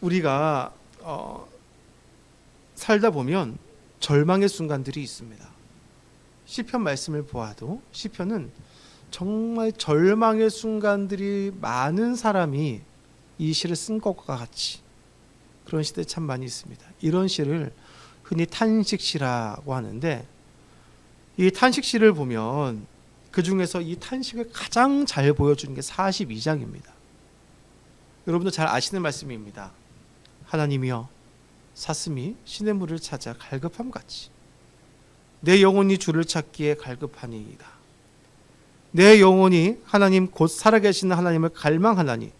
우리가 어, 살다 보면 절망의 순간들이 있습니다. 시편 말씀을 보아도 시편은 정말 절망의 순간들이 많은 사람이 이 시를 쓴 것과 같이 그런 시대 참 많이 있습니다. 이런 시를 흔히 탄식시라고 하는데 이 탄식시를 보면 그 중에서 이 탄식을 가장 잘 보여주는 게 42장입니다. 여러분도 잘 아시는 말씀입니다. 하나님이여 사슴이 시냇물을 찾아 갈급함 같이 내 영혼이 주를 찾기에 갈급하니이다. 내 영혼이 하나님 곧 살아계시는 하나님을 갈망하나니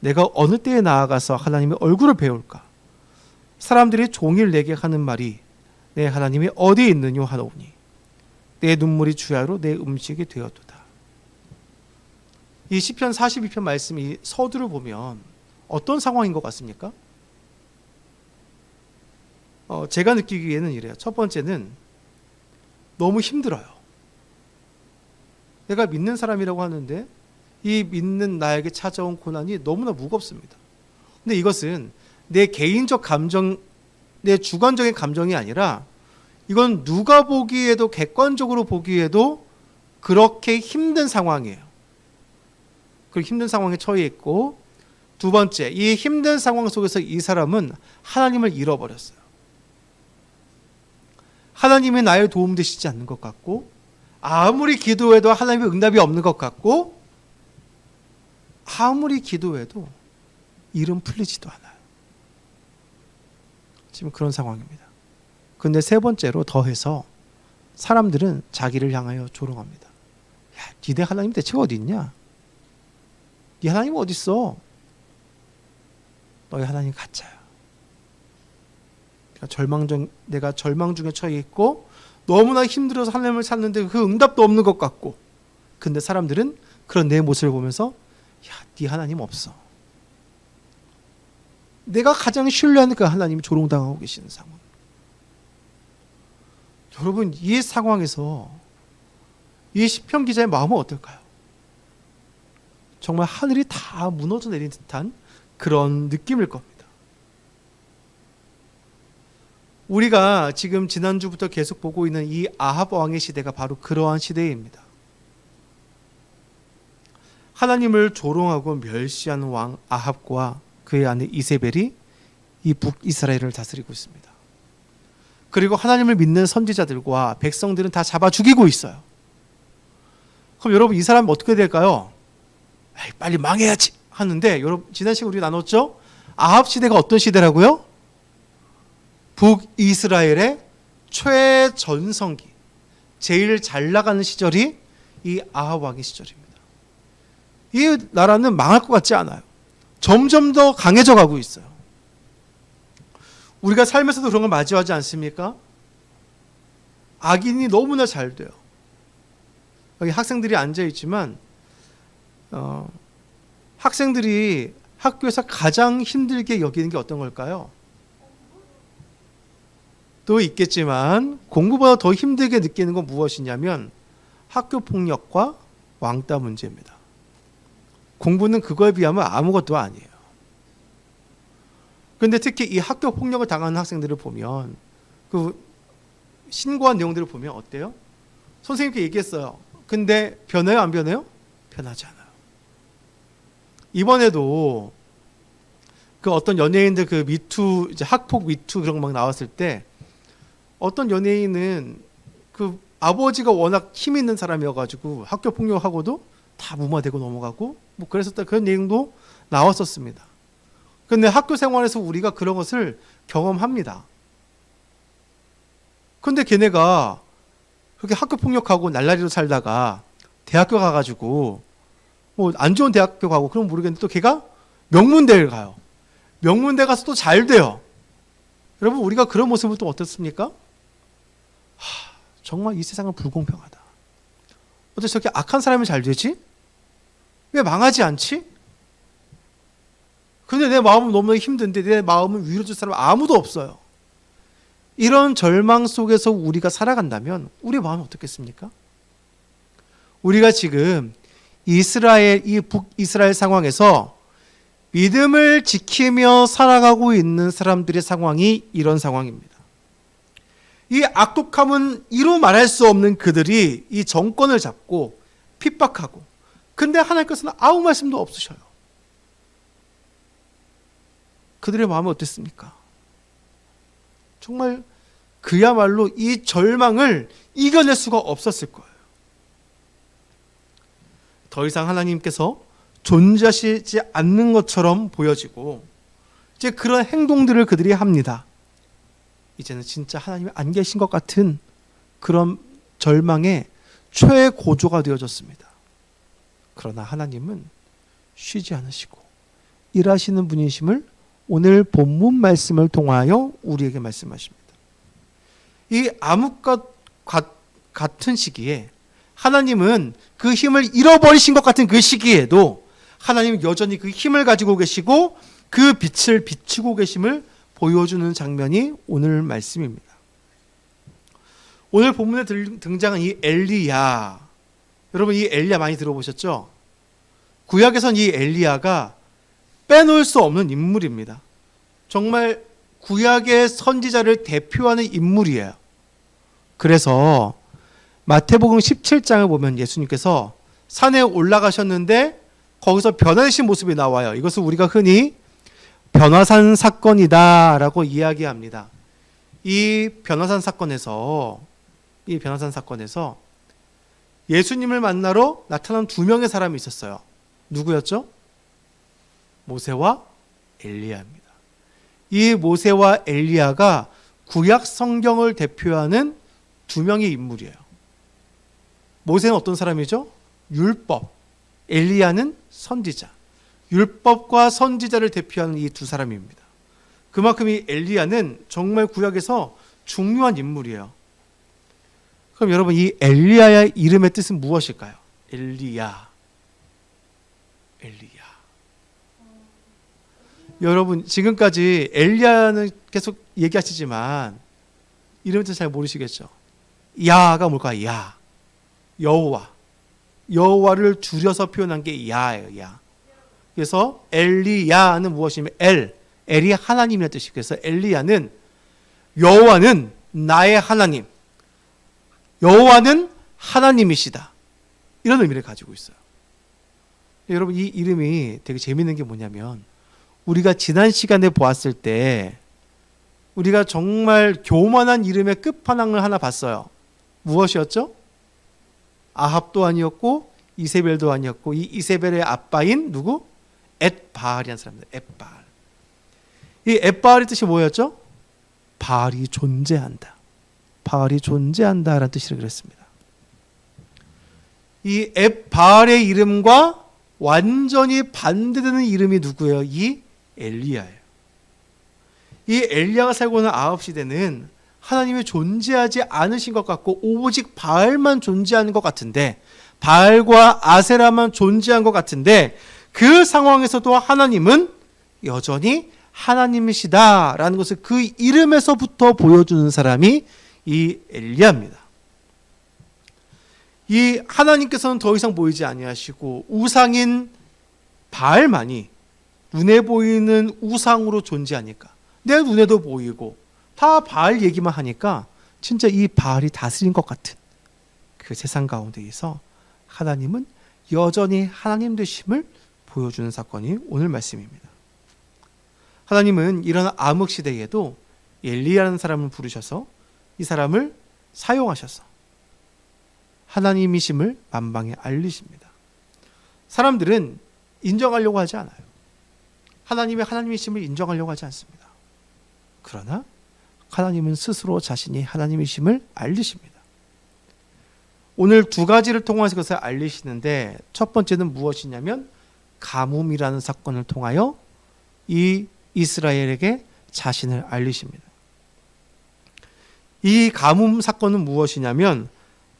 내가 어느 때에 나아가서 하나님의 얼굴을 배울까? 사람들이 종일 내게 하는 말이 내 하나님이 어디에 있느냐 하노니 내 눈물이 주야로 내 음식이 되었도다. 이 시편 42편 말씀이 서두를 보면 어떤 상황인 것 같습니까? 어, 제가 느끼기에는 이래요. 첫 번째는 너무 힘들어요. 내가 믿는 사람이라고 하는데 이 믿는 나에게 찾아온 고난이 너무나 무겁습니다. 근데 이것은 내 개인적 감정, 내 주관적인 감정이 아니라 이건 누가 보기에도 객관적으로 보기에도 그렇게 힘든 상황이에요. 그 힘든 상황에 처해 있고 두 번째, 이 힘든 상황 속에서 이 사람은 하나님을 잃어버렸어요. 하나님이 나의 도움 되시지 않는 것 같고 아무리 기도해도 하나님의 응답이 없는 것 같고 아무리 기도해도 일은 풀리지도 않아요. 지금 그런 상황입니다. 근데 세 번째로 더해서 사람들은 자기를 향하여 조롱합니다. 야, 니네 하나님 대체 어디 있냐? 네 하나님 어디 있어? 너희 하나님 가짜야. 절망 중 내가 절망 중에 처해 있고 너무나 힘들어서 하나님을 찾는데 그 응답도 없는 것 같고 근데 사람들은 그런 내 모습을 보면서 야, 네 하나님 없어. 내가 가장 신뢰하는 그 하나님이 조롱당하고 계시는 상황. 여러분 이 상황에서 이 시편 기자의 마음은 어떨까요? 정말 하늘이 다 무너져 내린 듯한 그런 느낌일 겁니다. 우리가 지금 지난주부터 계속 보고 있는 이 아합 왕의 시대가 바로 그러한 시대입니다. 하나님을 조롱하고 멸시하는 왕 아합과 그의 아내 이세벨이 이 북이스라엘을 다스리고 있습니다. 그리고 하나님을 믿는 선지자들과 백성들은 다 잡아 죽이고 있어요. 그럼 여러분 이 사람 어떻게 될까요? 빨리 망해야지 하는데 여러분 지난 시간 우리 나눴죠? 아합 시대가 어떤 시대라고요? 북이스라엘의 최전성기, 제일 잘 나가는 시절이 이 아합 왕의 시절입니다. 이 나라는 망할 것 같지 않아요. 점점 더 강해져 가고 있어요. 우리가 삶에서도 그런 걸 마주하지 않습니까? 악인이 너무나 잘 돼요. 여기 학생들이 앉아 있지만 어, 학생들이 학교에서 가장 힘들게 여기는 게 어떤 걸까요? 또 있겠지만 공부보다 더 힘들게 느끼는 건 무엇이냐면 학교 폭력과 왕따 문제입니다. 공부는 그거에 비하면 아무것도 아니에요. 근데 특히 이 학교 폭력을 당하는 학생들을 보면 그 신고한 내용들을 보면 어때요? 선생님께 얘기했어요. 근데 변해요, 안 변해요? 변하지 않아요. 이번에도 그 어떤 연예인들 그 미투 이제 학폭 미투 그런 거 막 나왔을 때 어떤 연예인은 그 아버지가 워낙 힘 있는 사람이어가지고 학교 폭력하고도 다 무마되고 넘어가고 뭐 그랬었다 그런 내용도 나왔었습니다. 근데 학교 생활에서 우리가 그런 것을 경험합니다. 근데 걔네가 그렇게 학교 폭력하고 날라리로 살다가 대학교 가가지고 뭐 안 좋은 대학교 가고 그럼 모르겠는데 또 걔가 명문대를 가요. 명문대 가서 또 잘 돼요. 여러분 우리가 그런 모습은 또 어떻습니까? 하, 정말 이 세상은 불공평하다. 어떻게 저렇게 악한 사람이 잘 되지? 왜 망하지 않지? 근데 내 마음은 너무 힘든데 내 마음을 위로줄 사람 아무도 없어요. 이런 절망 속에서 우리가 살아간다면 우리 마음이 어떻겠습니까? 우리가 지금 이스라엘 이 북이스라엘 상황에서 믿음을 지키며 살아가고 있는 사람들의 상황이 이런 상황입니다. 이 악독함은 이루 말할 수 없는 그들이 이 정권을 잡고 핍박하고 근데 하나님께서는 아무 말씀도 없으셔요. 그들의 마음은 어땠습니까? 정말 그야말로 이 절망을 이겨낼 수가 없었을 거예요. 더 이상 하나님께서 존재하시지 않는 것처럼 보여지고 이제 그런 행동들을 그들이 합니다. 이제는 진짜 하나님이 안 계신 것 같은 그런 절망의 최고조가 되어졌습니다. 그러나 하나님은 쉬지 않으시고 일하시는 분이심을 오늘 본문 말씀을 통하여 우리에게 말씀하십니다. 이 암흑과 같은 시기에 하나님은 그 힘을 잃어버리신 것 같은 그 시기에도 하나님은 여전히 그 힘을 가지고 계시고 그 빛을 비추고 계심을 보여주는 장면이 오늘 말씀입니다. 오늘 본문에 등장한 이 엘리야. 여러분 이 엘리야 많이 들어보셨죠? 구약에선 이 엘리야가 빼놓을 수 없는 인물입니다. 정말 구약의 선지자를 대표하는 인물이에요. 그래서 마태복음 17장을 보면 예수님께서 산에 올라가셨는데 거기서 변화되신 모습이 나와요. 이것을 우리가 흔히 변화산 사건이다라고 이야기합니다. 이 변화산 사건에서 이 변화산 사건에서 예수님을 만나러 나타난 두 명의 사람이 있었어요. 누구였죠? 모세와 엘리야입니다. 이 모세와 엘리야가 구약 성경을 대표하는 두 명의 인물이에요. 모세는 어떤 사람이죠? 율법. 엘리야는 선지자. 율법과 선지자를 대표하는 이 두 사람입니다. 그만큼 이 엘리야는 정말 구약에서 중요한 인물이에요. 그럼 여러분 이 엘리야의 이름의 뜻은 무엇일까요? 엘리야. 엘리야. 여러분 지금까지 엘리야는 계속 얘기하시지만 이름의 뜻잘 모르시겠죠? 야가 뭘까? 야. 여호와. 여호와를 줄여서 표현한 게 야예요. 야. 그래서 엘리야는 무엇이냐면 엘. 엘이 하나님이라는 뜻이 그래서 엘리야는 여호와는 나의 하나님. 여호와는 하나님이시다. 이런 의미를 가지고 있어요. 여러분 이 이름이 되게 재밌는 게 뭐냐면 우리가 지난 시간에 보았을 때 우리가 정말 교만한 이름의 끝판왕을 하나 봤어요. 무엇이었죠? 아합도 아니었고 이세벨도 아니었고 이 이세벨의 아빠인 누구? 엣바알이라는 사람입니다. 엣바알. 이 엣바알의 뜻이 뭐였죠? 바알이 존재한다. 바알이 존재한다라는 뜻이라 그랬습니다. 이 엣바알의 이름과 완전히 반대되는 이름이 누구예요? 이 엘리야예요. 이 엘리야가 살고 있는 아합 시대는 하나님이 존재하지 않으신 것 같고 오직 바알만 존재하는 것 같은데 바알과 아세라만 존재한 것 같은데 그 상황에서도 하나님은 여전히 하나님이시다라는 것을 그 이름에서부터 보여주는 사람이 이 엘리야입니다. 이 하나님께서는 더 이상 보이지 아니하시고 우상인 바알만이 눈에 보이는 우상으로 존재하니까 내 눈에도 보이고 다 바알 얘기만 하니까 진짜 이 바알이 다스린 것 같은 그 세상 가운데에서 하나님은 여전히 하나님 되심을 보여주는 사건이 오늘 말씀입니다. 하나님은 이런 암흑 시대에도 엘리야라는 사람을 부르셔서 이 사람을 사용하셔서 하나님이심을 만방에 알리십니다. 사람들은 인정하려고 하지 않아요. 하나님의 하나님이심을 인정하려고 하지 않습니다. 그러나 하나님은 스스로 자신이 하나님이심을 알리십니다. 오늘 두 가지를 통해서 그것을 알리시는데 첫 번째는 무엇이냐면 가뭄이라는 사건을 통하여 이 이스라엘에게 자신을 알리십니다. 이 가뭄 사건은 무엇이냐면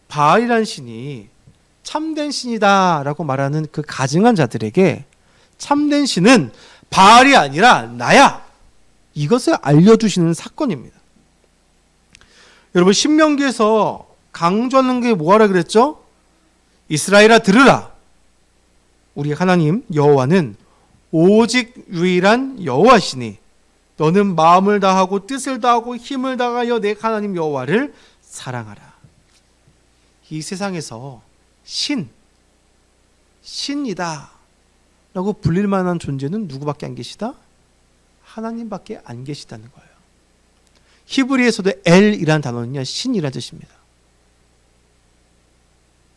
바알이라는 신이 참된 신이다라고 말하는 그 가증한 자들에게 참된 신은 바알이 아니라 나야. 이것을 알려주시는 사건입니다. 여러분 신명기에서 강조하는 게 뭐하라 그랬죠? 이스라엘아 들으라. 우리 하나님 여호와는 오직 유일한 여호와시니 너는 마음을 다하고 뜻을 다하고 힘을 다하여 내 하나님 여호와를 사랑하라. 이 세상에서 신 신이다 라고 불릴 만한 존재는 누구밖에 안 계시다? 하나님밖에 안 계시다는 거예요. 히브리에서도 엘이라는 단어는요 신이라는 뜻입니다.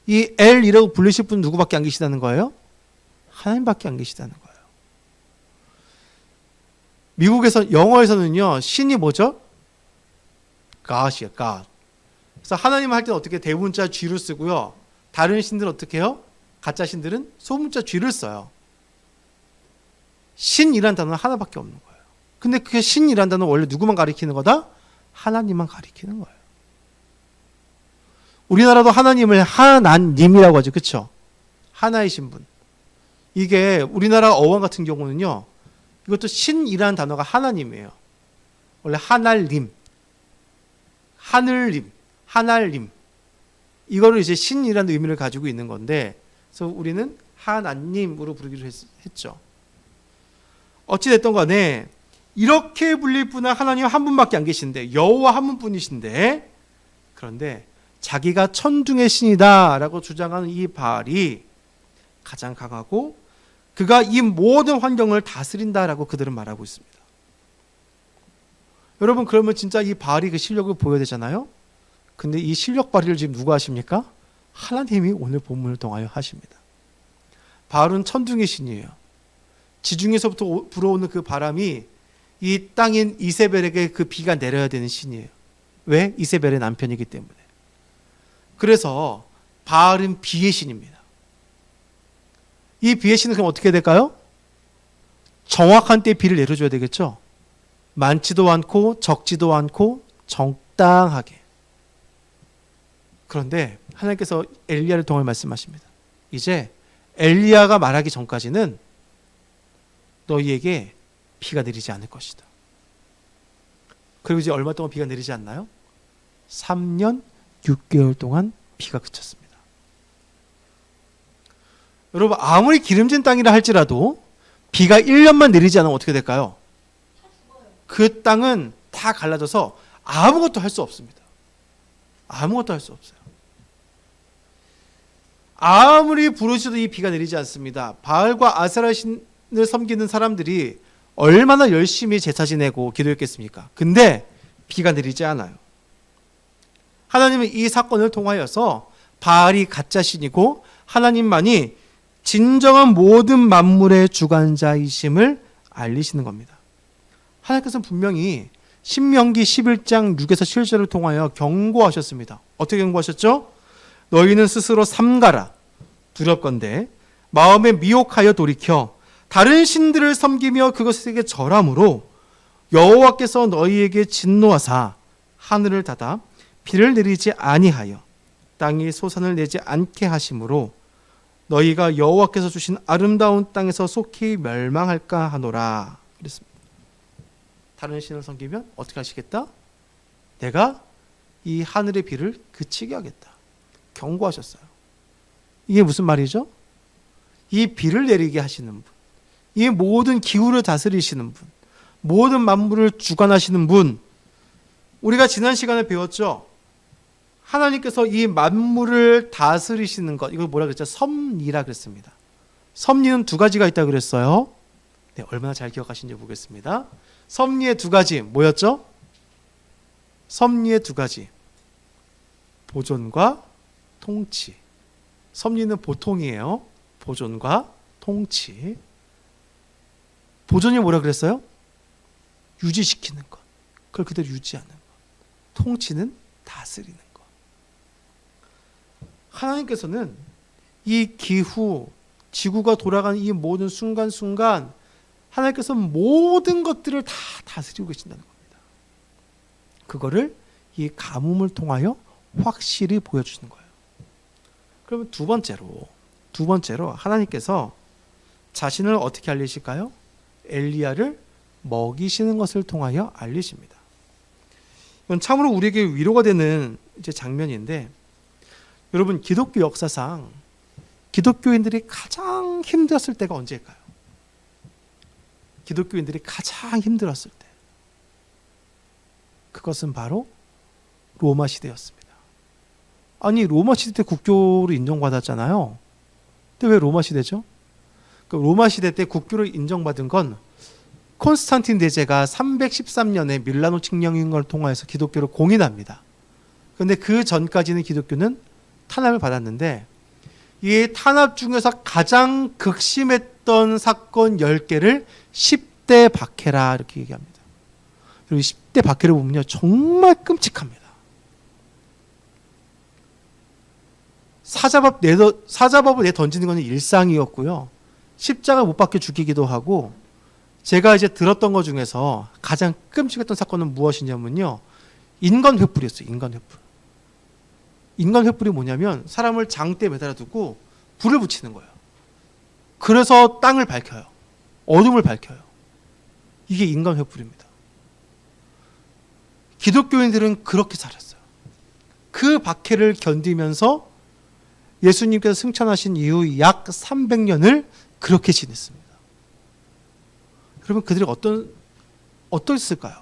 이 엘이라고 불리실 분 누구밖에 안 계시다는 거예요? 하나님밖에 안 계시다는 거예요. 미국에서 영어에서는요 신이 뭐죠? God이요, God. 그래서 하나님 할 때는 어떻게 대문자 G를 쓰고요. 다른 신들은 어떻게 해요? 가짜 신들은 소문자 G를 써요. 신이란 단어는 하나밖에 없는 거예요. 근데 그 신이란 단어는 원래 누구만 가리키는 거다? 하나님만 가리키는 거예요. 우리나라도 하나님을 하나님이라고 하죠. 그렇죠? 하나이신 분. 이게 우리나라 어원 같은 경우는요. 이것도 신이라는 단어가 하나님이에요. 원래 하날님, 하늘님, 하날님. 이거를 이제 신이라는 의미를 가지고 있는 건데, 그래서 우리는 하나님으로 부르기로 했, 했죠. 어찌 됐던 간에 이렇게 불릴 분은 하나님 한 분밖에 안 계신데 여호와 한 분뿐이신데 그런데 자기가 천둥의 신이다라고 주장하는 이 바알이 가장 강하고 그가 이 모든 환경을 다스린다라고 그들은 말하고 있습니다. 여러분 그러면 진짜 이 바알이 그 실력을 보여야 되잖아요. 근데 이 실력 발휘를 지금 누가 하십니까? 하나님이 오늘 본문을 통하여 하십니다. 바알은 천둥의 신이에요. 지중에서부터 오- 불어오는 그 바람이 이 땅인 이세벨에게 그 비가 내려야 되는 신이에요. 왜? 이세벨의 남편이기 때문에. 그래서 바알은 비의 신입니다. 이 비의 신은 그럼 어떻게 될까요? 정확한 때에 비를 내려줘야 되겠죠. 많지도 않고 적지도 않고 적당하게. 그런데 하나님께서 엘리야를 통해 말씀하십니다. 이제 엘리야가 말하기 전까지는 너희에게 비가 내리지 않을 것이다. 그리고 이제 얼마 동안 비가 내리지 않나요? 3년 6개월 동안 비가 그쳤습니다. 여러분 아무리 기름진 땅이라 할지라도 비가 1년만 내리지 않으면 어떻게 될까요? 그 땅은 다 갈라져서 아무것도 할 수 없습니다. 아무것도 할 수 없어요. 아무리 부르셔도 이 비가 내리지 않습니다. 바알과 아세라 신을 섬기는 사람들이 얼마나 열심히 제사 지내고 기도했겠습니까? 근데 비가 내리지 않아요. 하나님은 이 사건을 통하여서 바알이 가짜 신이고 하나님만이 진정한 모든 만물의 주관자이심을 알리시는 겁니다. 하나님께서는 분명히 신명기 11장 6에서 7절을 통하여 경고하셨습니다. 어떻게 경고하셨죠? 너희는 스스로 삼가라 두렵건대 마음에 미혹하여 돌이켜 다른 신들을 섬기며 그것에게 절함으로 여호와께서 너희에게 진노하사 하늘을 닫아 비를 내리지 아니하여 땅이 소산을 내지 않게 하심으로 너희가 여호와께서 주신 아름다운 땅에서 속히 멸망할까 하노라 그랬습니다. 다른 신을 섬기면 어떻게 하시겠다? 내가 이 하늘의 비를 그치게 하겠다. 경고하셨어요. 이게 무슨 말이죠? 이 비를 내리게 하시는 분, 이 모든 기후를 다스리시는 분, 모든 만물을 주관하시는 분, 우리가 지난 시간에 배웠죠? 하나님께서 이 만물을 다스리시는 것, 이걸 뭐라 그랬죠? 섭리라 그랬습니다. 섭리는 두 가지가 있다 그랬어요. 네, 얼마나 잘 기억하시는지 보겠습니다. 섭리의 두 가지 뭐였죠? 섭리의 두 가지. 보존과 통치. 섭리는 보통이에요. 보존과 통치. 보존이 뭐라 그랬어요? 유지시키는 것. 그걸 그대로 유지하는 것. 통치는 다스리는 것. 하나님께서는 이 기후, 지구가 돌아가는 이 모든 순간순간 하나님께서 모든 것들을 다 다스리고 계신다는 겁니다. 그거를 이 가뭄을 통하여 확실히 보여주시는 거예요. 그러면 두 번째로 두 번째로 하나님께서 자신을 어떻게 알리실까요? 엘리야를 먹이시는 것을 통하여 알리십니다. 이건 참으로 우리에게 위로가 되는 이제 장면인데 여러분 기독교 역사상 기독교인들이 가장 힘들었을 때가 언제일까요? 기독교인들이 가장 힘들었을 때 그것은 바로 로마 시대였습니다. 아니 로마 시대 때 국교로 인정받았잖아요. 근데 왜 로마 시대죠? 그 로마 시대 때 국교를 인정받은 건 콘스탄틴 대제가 313년에 밀라노 칙령인을 통하여서 기독교를 공인합니다. 그런데 그 전까지는 기독교는 탄압을 받았는데 이 탄압 중에서 가장 극심했던 사건 10개를 10대 박해라 이렇게 얘기합니다. 그리고 10대 박해를 보면요. 정말 끔찍합니다. 사자밥 내더, 사자밥을 내 던지는 것은 일상이었고요. 십자가 못 박혀 죽이기도 하고 제가 이제 들었던 것 중에서 가장 끔찍했던 사건은 무엇이냐면요. 인간 횃불이었어요. 인간 횃불. 인간 횃불이 뭐냐면 사람을 장대에 매달아 두고 불을 붙이는 거예요. 그래서 땅을 밝혀요. 어둠을 밝혀요. 이게 인간 횃불입니다. 기독교인들은 그렇게 살았어요. 그 박해를 견디면서 예수님께서 승천하신 이후 약 300년을 그렇게 지냈습니다. 여러분 그들이 어떤 어떠했을까요?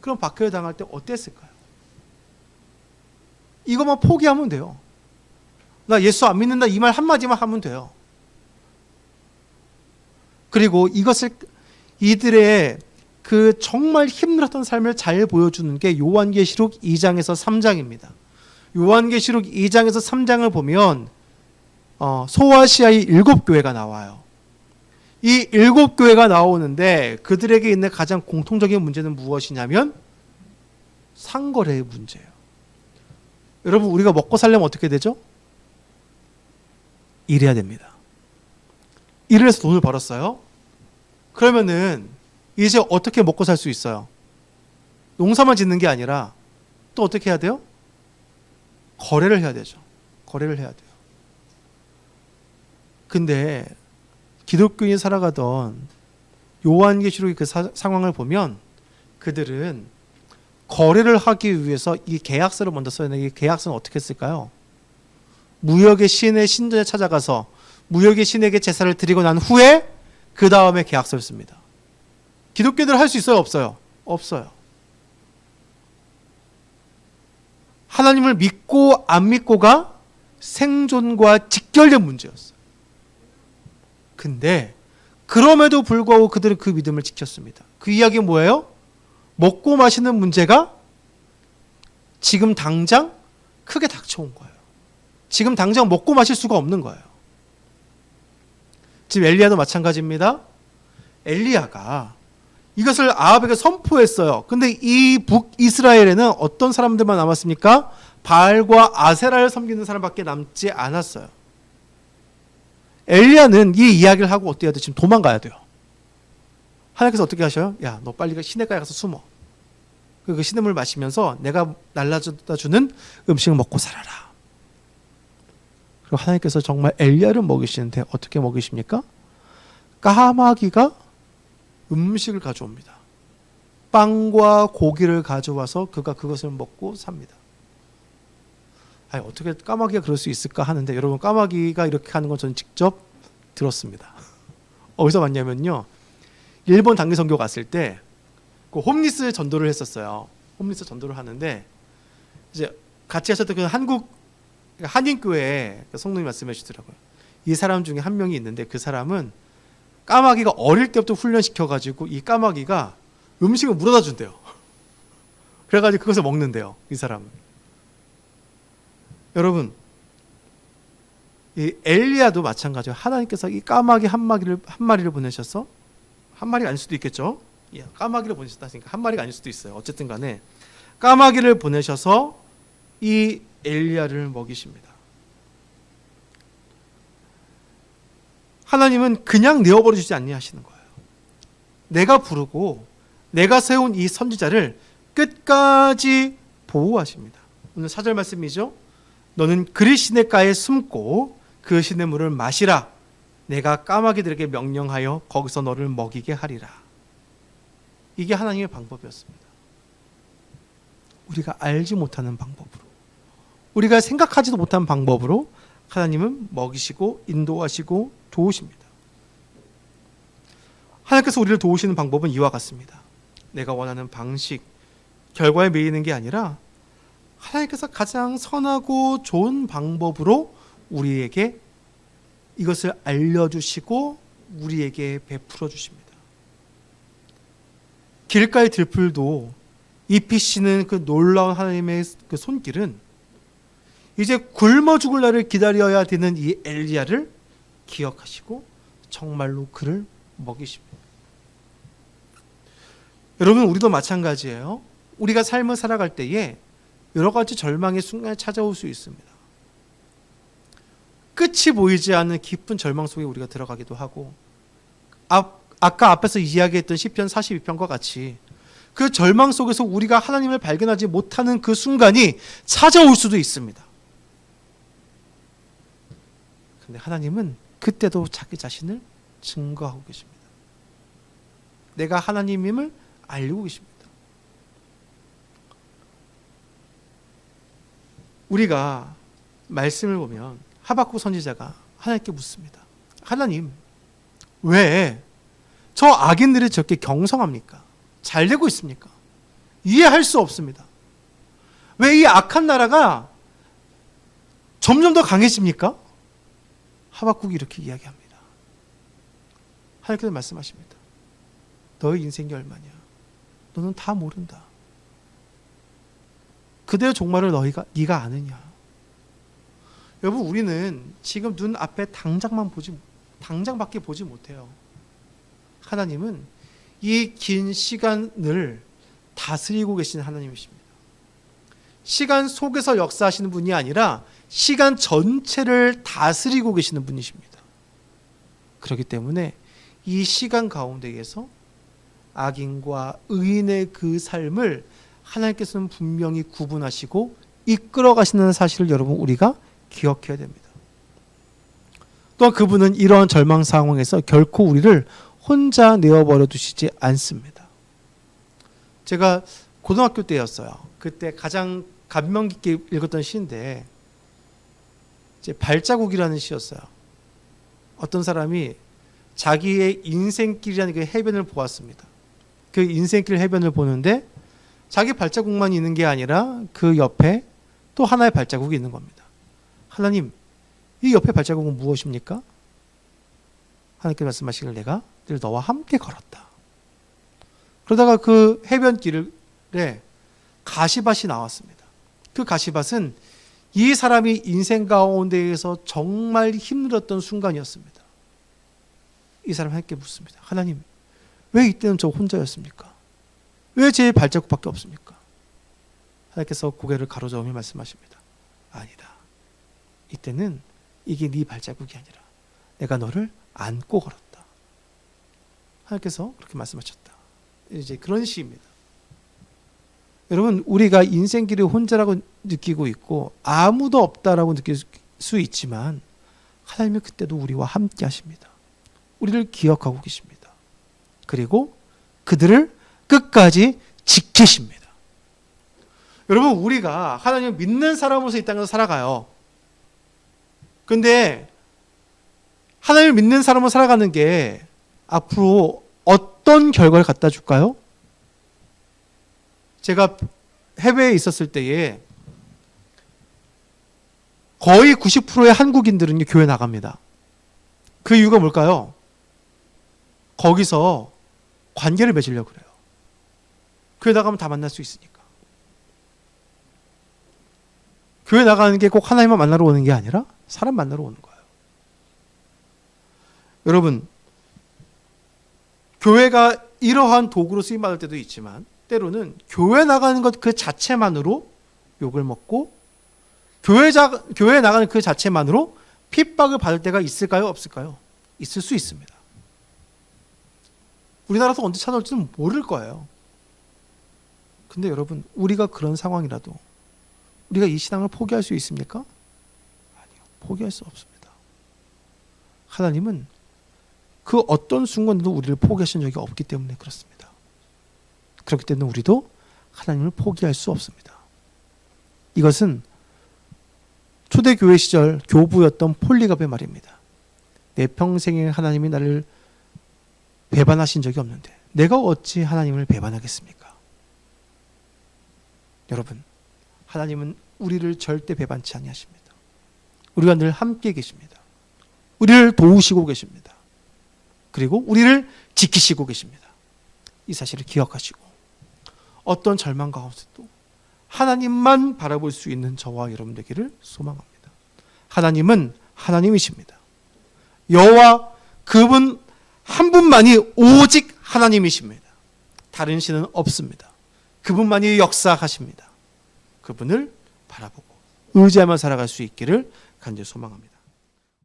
그럼 박해를 당할 때 어땠을까요? 이것만 포기하면 돼요. 나 예수 안 믿는다 이 말 한마디만 하면 돼요. 그리고 이것을 이들의 그 정말 힘들었던 삶을 잘 보여주는 게 요한계시록 2장에서 3장입니다. 요한계시록 2장에서 3장을 보면 어, 소아시아의 일곱 교회가 나와요. 이 일곱 교회가 나오는데 그들에게 있는 가장 공통적인 문제는 무엇이냐면 상거래의 문제예요. 여러분 우리가 먹고 살려면 어떻게 되죠? 일해야 됩니다. 일을 해서 돈을 벌었어요. 그러면은 이제 어떻게 먹고 살 수 있어요? 농사만 짓는 게 아니라 또 어떻게 해야 돼요? 거래를 해야 되죠. 거래를 해야 돼요. 근데 기독교인이 살아가던 요한계시록의 그 사- 상황을 보면 그들은 거래를 하기 위해서 이 계약서를 먼저 써야 되는데 이 계약서는 어떻게 쓸까요? 무역의 신의 신전에 찾아가서 무역의 신에게 제사를 드리고 난 후에 그 다음에 계약서를 씁니다. 기독교인들 할 수 있어요, 없어요? 없어요. 하나님을 믿고 안 믿고가 생존과 직결된 문제였어요. 근데 그럼에도 불구하고 그들은 그 믿음을 지켰습니다. 그 이야기는 뭐예요? 먹고 마시는 문제가 지금 당장 크게 닥쳐온 거예요. 지금 당장 먹고 마실 수가 없는 거예요. 지금 엘리야도 마찬가지입니다. 엘리야가 이것을 아합에게 선포했어요. 근데 이 북이스라엘에는 어떤 사람들만 남았습니까? 바알과 아세라를 섬기는 사람밖에 남지 않았어요. 엘리야는 이 이야기를 하고 해야 돼? 지금 도망가야 돼요. 하나님께서 어떻게 하셔요? 야, 너 빨리 시내가에 가서 숨어. 그 시냇물 마시면서 내가 날라다 주는 음식을 먹고 살아라. 그리고 하나님께서 정말 엘리야를 먹이시는데 어떻게 먹이십니까? 까마귀가 음식을 가져옵니다. 빵과 고기를 가져와서 그가 그것을 먹고 삽니다. 아니, 어떻게 까마귀가 그럴 수 있을까 하는데 여러분 까마귀가 이렇게 하는 건 저는 직접 들었습니다. 어디서 봤냐면요. 일본 단기 선교 갔을 때 그 홈리스 전도를 했었어요. 홈리스 전도를 하는데 이제 같이 하셨던 그 한국 한인 교회 성도님 말씀해 주시더라고요. 이 사람 중에 한 명이 있는데 그 사람은 까마귀가 어릴 때부터 훈련시켜 가지고 이 까마귀가 음식을 물어다 준대요. 그래 가지고 그것을 먹는데요. 이 사람은. 여러분, 이 엘리야도 마찬가지예요. 하나님께서 이 까마귀 한 마리를 한 마리를 보내셔서 한 마리가 아닐 수도 있겠죠. 예, 까마귀를 보내셨다 하니까 한 마리가 아닐 수도 있어요. 어쨌든 간에 까마귀를 보내셔서 이 엘리야를 먹이십니다. 하나님은 그냥 내어버려 주지 아니하시는 거예요. 내가 부르고 내가 세운 이 선지자를 끝까지 보호하십니다. 오늘 사절 말씀이죠. 너는 그리 시냇가에 숨고 그 시냇물을 마시라. 내가 까마귀들에게 명령하여 거기서 너를 먹이게 하리라. 이게 하나님의 방법이었습니다. 우리가 알지 못하는 방법으로, 우리가 생각하지도 못한 방법으로 하나님은 먹이시고 인도하시고 도우십니다. 하나님께서 우리를 도우시는 방법은 이와 같습니다. 내가 원하는 방식, 결과에 매이는 게 아니라 하나님께서 가장 선하고 좋은 방법으로 우리에게 이것을 알려주시고 우리에게 베풀어 주십니다. 길가의 들풀도 입히시는 그 놀라운 하나님의 그 손길은 이제 굶어 죽을 날을 기다려야 되는 이 엘리야를 기억하시고 정말로 그를 먹이십니다. 여러분 우리도 마찬가지예요. 우리가 삶을 살아갈 때에 여러 가지 절망의 순간이 찾아올 수 있습니다. 끝이 보이지 않는 깊은 절망 속에 우리가 들어가기도 하고 앞, 아까 앞에서 이야기했던 시편 42편과 같이 그 절망 속에서 우리가 하나님을 발견하지 못하는 그 순간이 찾아올 수도 있습니다. 근데 하나님은 그때도 자기 자신을 증거하고 계십니다. 내가 하나님임을 알고 계십니다. 우리가 말씀을 보면 하박국 선지자가 하나님께 묻습니다. 하나님, 왜 저 악인들이 저렇게 경성합니까? 잘 되고 있습니까? 이해할 수 없습니다. 왜 이 악한 나라가 점점 더 강해집니까? 하박국이 이렇게 이야기합니다. 하나님께서 말씀하십니다. 너의 인생이 얼마냐? 너는 다 모른다. 그대의 종말을 너희가 네가 아느냐? 여러분 우리는 지금 눈 앞에 당장만 보지 당장밖에 보지 못해요. 하나님은 이 긴 시간을 다스리고 계신 하나님이십니다. 시간 속에서 역사하시는 분이 아니라 시간 전체를 다스리고 계시는 분이십니다. 그렇기 때문에 이 시간 가운데에서 악인과 의인의 그 삶을 하나님께서는 분명히 구분하시고 이끌어 가시는 사실을 여러분 우리가 기억해야 됩니다. 또한 그분은 이러한 절망 상황에서 결코 우리를 혼자 내어버려 두시지 않습니다. 제가 고등학교 때였어요. 그때 가장 감명 깊게 읽었던 시인데 이제 발자국이라는 시였어요. 어떤 사람이 자기의 인생길이라는 그 해변을 보았습니다. 그 인생길 해변을 보는데 자기 발자국만 있는 게 아니라 그 옆에 또 하나의 발자국이 있는 겁니다. 하나님, 이 옆에 발자국은 무엇입니까? 하나님께 말씀하시길 내가 늘 너와 함께 걸었다. 그러다가 그 해변길에 가시밭이 나왔습니다. 그 가시밭은 이 사람이 인생 가운데에서 정말 힘들었던 순간이었습니다. 이 사람 하나님께 묻습니다. 하나님, 왜 이때는 저 혼자였습니까? 왜 제 발자국밖에 없습니까? 하나님께서 고개를 가로저으며 말씀하십니다. 아니다. 이때는 이게 네 발자국이 아니라 내가 너를 안고 걸었다. 하나님께서 그렇게 말씀하셨다. 이제 그런 시입니다. 여러분 우리가 인생길에 혼자라고 느끼고 있고 아무도 없다라고 느낄 수 있지만 하나님은 그때도 우리와 함께 하십니다. 우리를 기억하고 계십니다. 그리고 그들을 끝까지 지키십니다. 여러분 우리가 하나님을 믿는 사람으로서 이 땅에서 살아가요. 근데 하나님을 믿는 사람으로 살아가는 게 앞으로 어떤 결과를 갖다 줄까요? 제가 해외에 있었을 때에 거의 90%의 한국인들은 교회 나갑니다. 그 이유가 뭘까요? 거기서 관계를 맺으려고 그래요. 교회 나가면 다 만날 수 있으니까. 교회 나가는 게 꼭 하나님만 만나러 오는 게 아니라 사람 만나러 오는 거예요. 여러분, 교회가 이러한 도구로 쓰임 받을 때도 있지만 때로는 교회 나가는 것 그 자체만으로 욕을 먹고 교회 자, 교회 나가는 그 자체만으로 핍박을 받을 때가 있을까요? 없을까요? 있을 수 있습니다. 우리나라에서 언제 찾아올지는 모를 거예요. 근데 여러분, 우리가 그런 상황이라도 우리가 이 신앙을 포기할 수 있습니까? 아니요. 포기할 수 없습니다. 하나님은 그 어떤 순간에도 우리를 포기하신 적이 없기 때문에 그렇습니다. 그렇기 때문에 우리도 하나님을 포기할 수 없습니다. 이것은 초대교회 시절 교부였던 폴리갑의 말입니다. 내 평생에 하나님이 나를 배반하신 적이 없는데 내가 어찌 하나님을 배반하겠습니까? 여러분, 하나님은 우리를 절대 배반치 아니하십니다. 우리가 늘 함께 계십니다. 우리를 도우시고 계십니다. 그리고 우리를 지키시고 계십니다. 이 사실을 기억하시고 어떤 절망 가운데도 하나님만 바라볼 수 있는 저와 여러분 되기를 소망합니다. 하나님은 하나님이십니다. 여호와 그분 한 분만이 오직 하나님이십니다. 다른 신은 없습니다. 그분만이 역사하십니다. 그분을 바라보고 의지하며 살아갈 수 있기를 간절히 소망합니다.